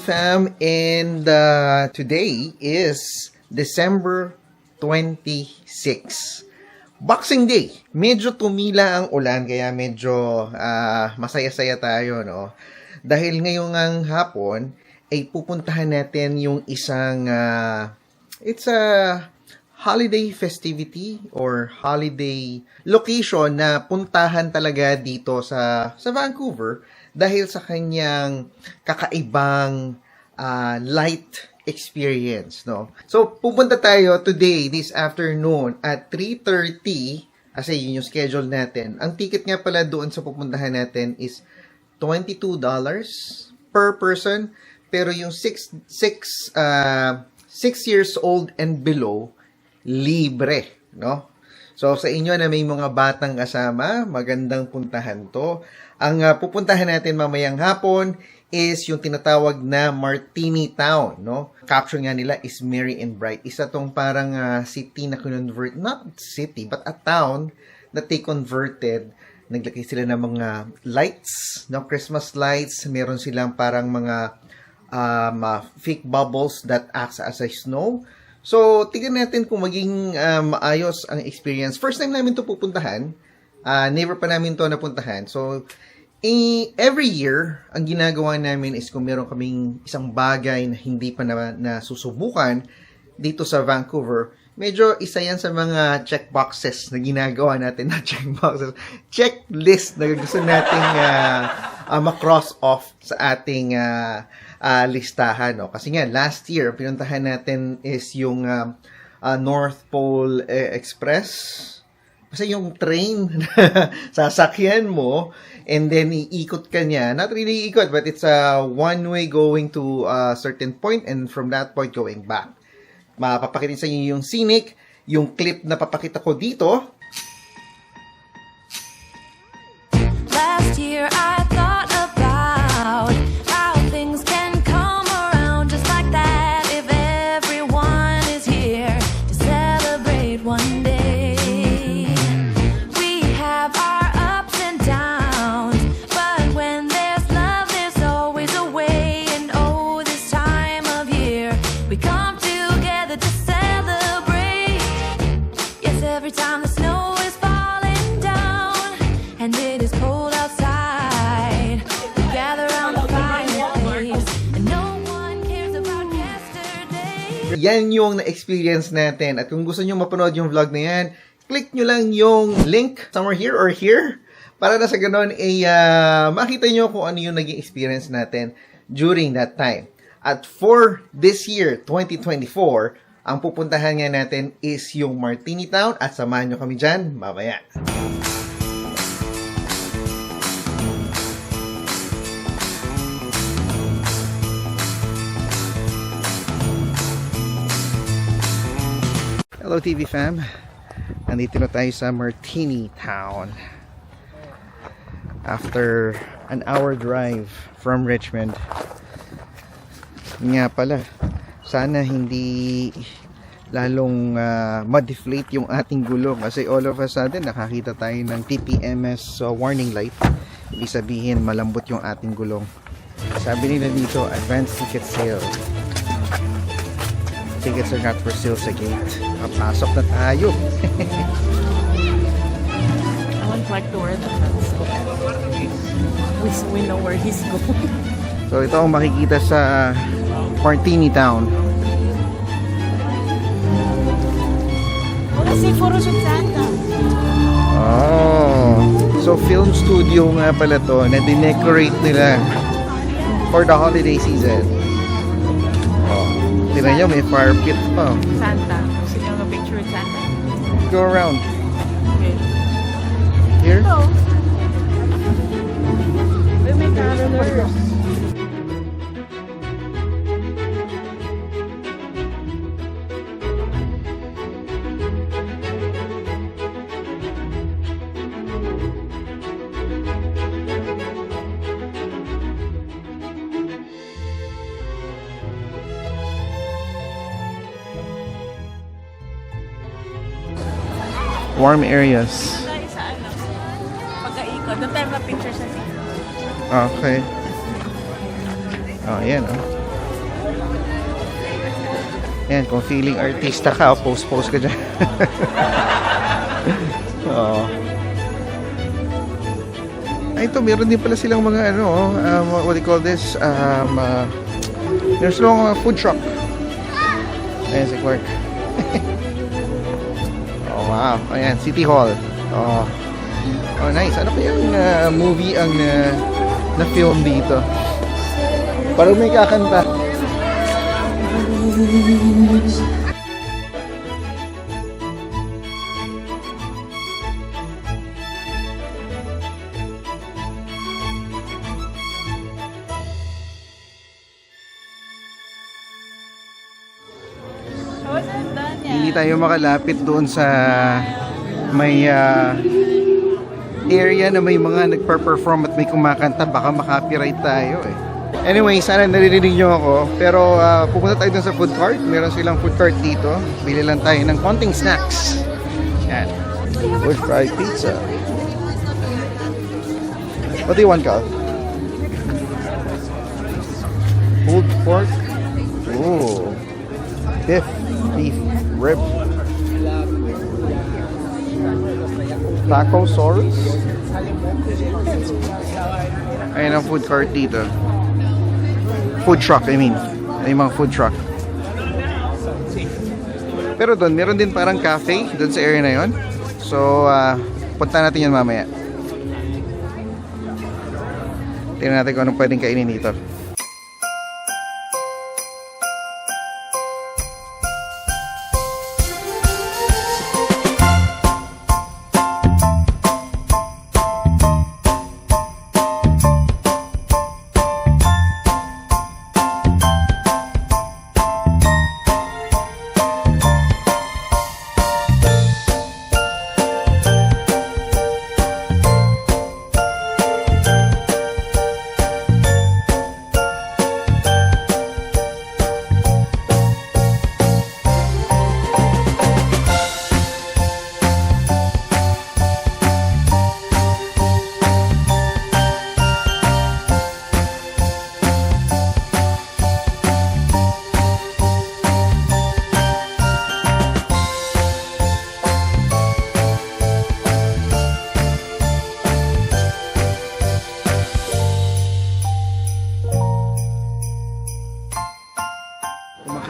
Fam and uh, today is December 26. Boxing Day. Medyo tumila ang ulan kaya medyo ah, masaya-saya tayo no. Dahil ngayong ang hapon ay pupuntahan natin yung isang ah, it's a holiday festivity or holiday location na puntahan talaga dito sa sa Vancouver dahil sa kanyang kakaibang ah, light experience, no? So, pupunta tayo today, this afternoon, at 3.30, kasi yun yung schedule natin. Ang ticket nga pala doon sa pupuntahan natin is $22 per person, pero yung 6 6 uh, 6 years old and below, libre, no? So, sa inyo na may mga batang kasama, magandang puntahan to. Ang uh, pupuntahan natin mamayang hapon is yung tinatawag na Martini Town, no? Caption nga nila is Merry and Bright. Isa tong parang uh, city na convert, not city, but a town that they converted. Naglagay sila ng mga lights, no? Christmas lights. Meron silang parang mga um, uh, fake bubbles that acts as a snow. So, tignan natin kung maging uh, maayos ang experience. First time namin to pupuntahan. Uh, never pa namin to napuntahan. So, eh, every year, ang ginagawa namin is kung meron kaming isang bagay na hindi pa na, nasusubukan dito sa Vancouver, medyo isa yan sa mga checkboxes na ginagawa natin na checkboxes. Checklist na gusto nating uh, uh, ma-cross off sa ating uh, uh, listahan. No? Kasi nga, last year, pinuntahan natin is yung uh, uh, North Pole uh, Express. Kasi yung train na sasakyan mo and then iikot ka niya. Not really iikot, but it's a one way going to a certain point and from that point going back. Mapapakita sa inyo yung scenic, yung clip na papakita ko dito. Yan yung na-experience natin. At kung gusto nyo mapanood yung vlog na yan, click nyo lang yung link somewhere here or here para na sa ganun ay ah, makita nyo kung ano yung naging experience natin during that time. At for this year, 2024, ang pupuntahan nga natin is yung Martini Town at samahan nyo kami dyan mamaya. TV fam. Nandito na tayo sa Martini Town. After an hour drive from Richmond. Nga pala, sana hindi lalong ah, ma-deflate yung ating gulong kasi all of a sudden nakakita tayo ng TPMS uh, warning light. Ibig sabihin malambot yung ating gulong. Sabi nila dito, advance ticket sale. Tickets are not for sale sa gate. Papasok na tayo. I would like to wear the pants. We, we know where he's going. So ito ang makikita sa Martini Town. Wala si Photoshoot Santa. Oh. So film studio nga pala to na dinecorate nila for the holiday season. Tingnan nyo, may fire pit pa. Santa. Gusto niyo picture with Santa? Go around. Okay. Here. Hello. Warm areas. Pagkaikot. Doon tayo ma-picture sa dito. Okay. Oh, yan oh. Yan, kung feeling artista ka, oh, post-post ka dyan. Oo. Ay, ito, meron din pala silang mga ano, oh, um, what do you call this? Um, uh, there's long uh, food truck. Ayan si Clark. wow. Ayan, City Hall. Oh. Oh, nice. Ano kayang uh, movie ang uh, na-film dito? Parang may kakanta. Tayo makalapit doon sa may ah, area na may mga nagper-perform at may kumakanta. Baka makapiright tayo eh. Anyway, sana naririnig nyo ako. Pero ah, pupunta tayo dun sa food court. Meron silang food court dito. Bili lang tayo ng konting snacks. Yan. Wood fried pizza. What do you want, Carl? Pulled pork. Ooh. Beef. Beef rib. Taco sauce. Ayan ang food court dito. Food truck, I mean. Ay mga food truck. Pero doon, meron din parang cafe doon sa area na yon. So, ah, punta natin yan mamaya. Tingnan natin kung anong pwedeng kainin dito.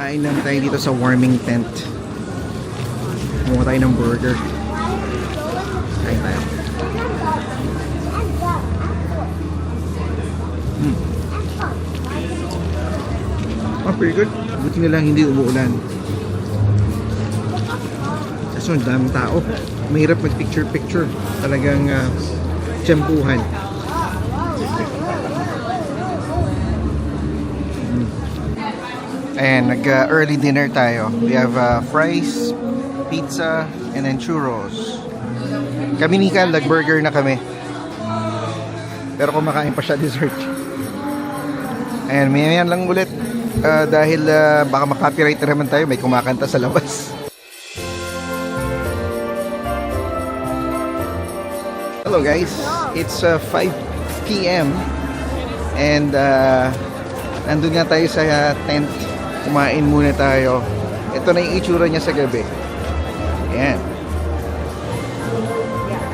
Kumakain lang tayo dito sa warming tent. Kumuha tayo ng burger. Kain tayo. Hmm. Oh, pretty good. Buti na lang hindi umuulan. Kaso ang daming tao. Mahirap mag-picture-picture. Talagang uh, tiyempuhan. Ayan, nag-early dinner tayo. We have uh, fries, pizza, and then churros. Kami ni Cal, nag-burger na kami. Pero kumakain pa siya dessert. Ayan, mayan lang ulit. Uh, dahil uh, baka makapiright na naman tayo, may kumakanta sa labas. Hello guys, it's uh, 5 p.m. And uh, nandun nga tayo sa uh, tent. Kumain muna tayo. Ito na yung itsura niya sa gabi. Ayan.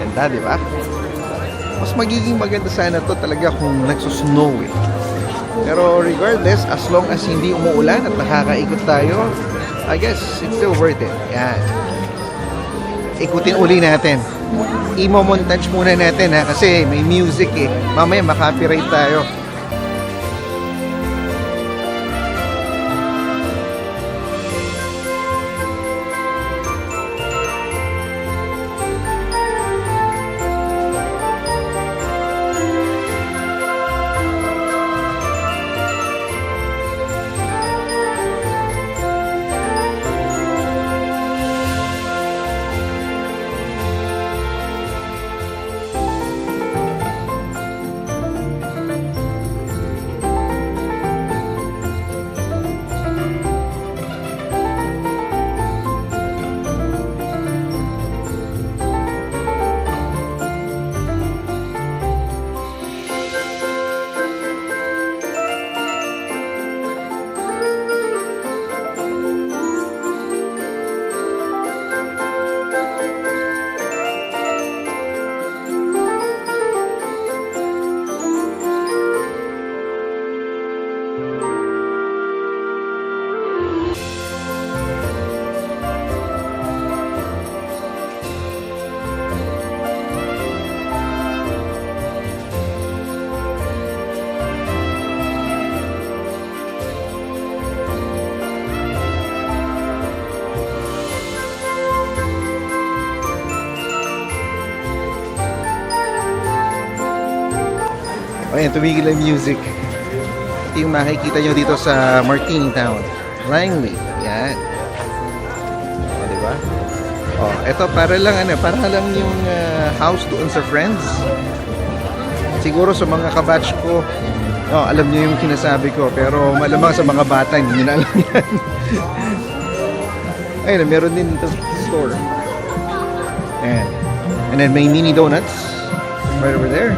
Ganda, di ba? Mas magiging maganda sana to talaga kung nagsusnow eh. Pero regardless, as long as hindi umuulan at nakakaikot tayo, I guess it's still worth it. Yan. Ikutin uli natin. Imo-montage muna natin ha kasi may music eh. Mamaya makapiright tayo. Ayan, tumigil ang music. Ito yung makikita nyo dito sa Martini Town. Langley. Yan. O, di ba? O, ito para lang ano, para lang yung ah, house doon sa friends. Siguro sa mga kabatch ko, oh, alam niyo yung kinasabi ko, pero malamang sa mga bata, hindi na alam yan. Ayun, meron din dito store. Ayan. And then may mini donuts right over there.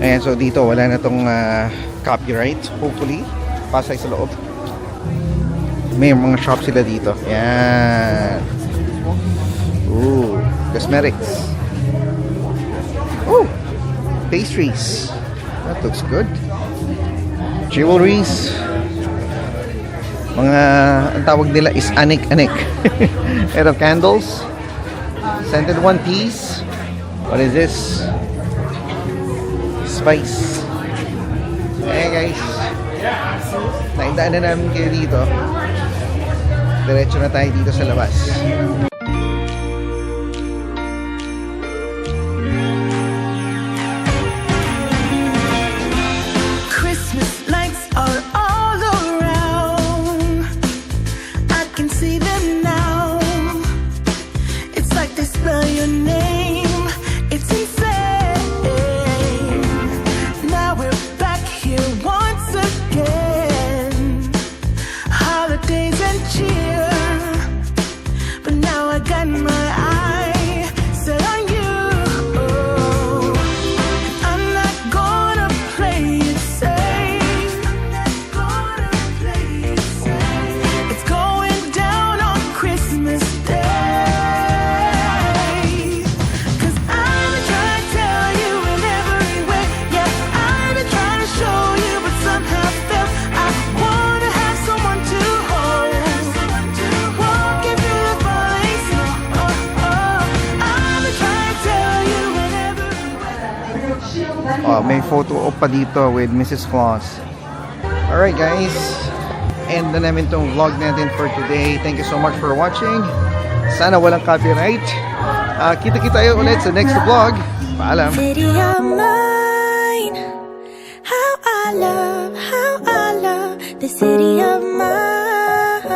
Ayan, so dito wala na tong ah, copyright, hopefully. Pasay sa loob. May mga shop sila dito. Ayan. Ooh, cosmetics. Ooh, pastries. That looks good. Jewelries. Mga, ang tawag nila is anik-anik. Ito candles. Scented one piece. What is this? Spice. Eh guys, naindaan na namin kayo dito. Diretso na tayo dito sa labas. Photo op pa dito with Mrs. Claus. Alright guys, end na namin tong vlog natin for today. Thank you so much for watching. Sana walang copyright. Ah, kita-kita tayo ulit sa next vlog. Paalam. Of mine. How I love, how I love the city of mine.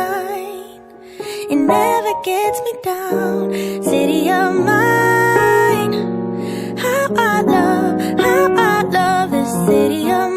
It never gets me down. City of mine. city of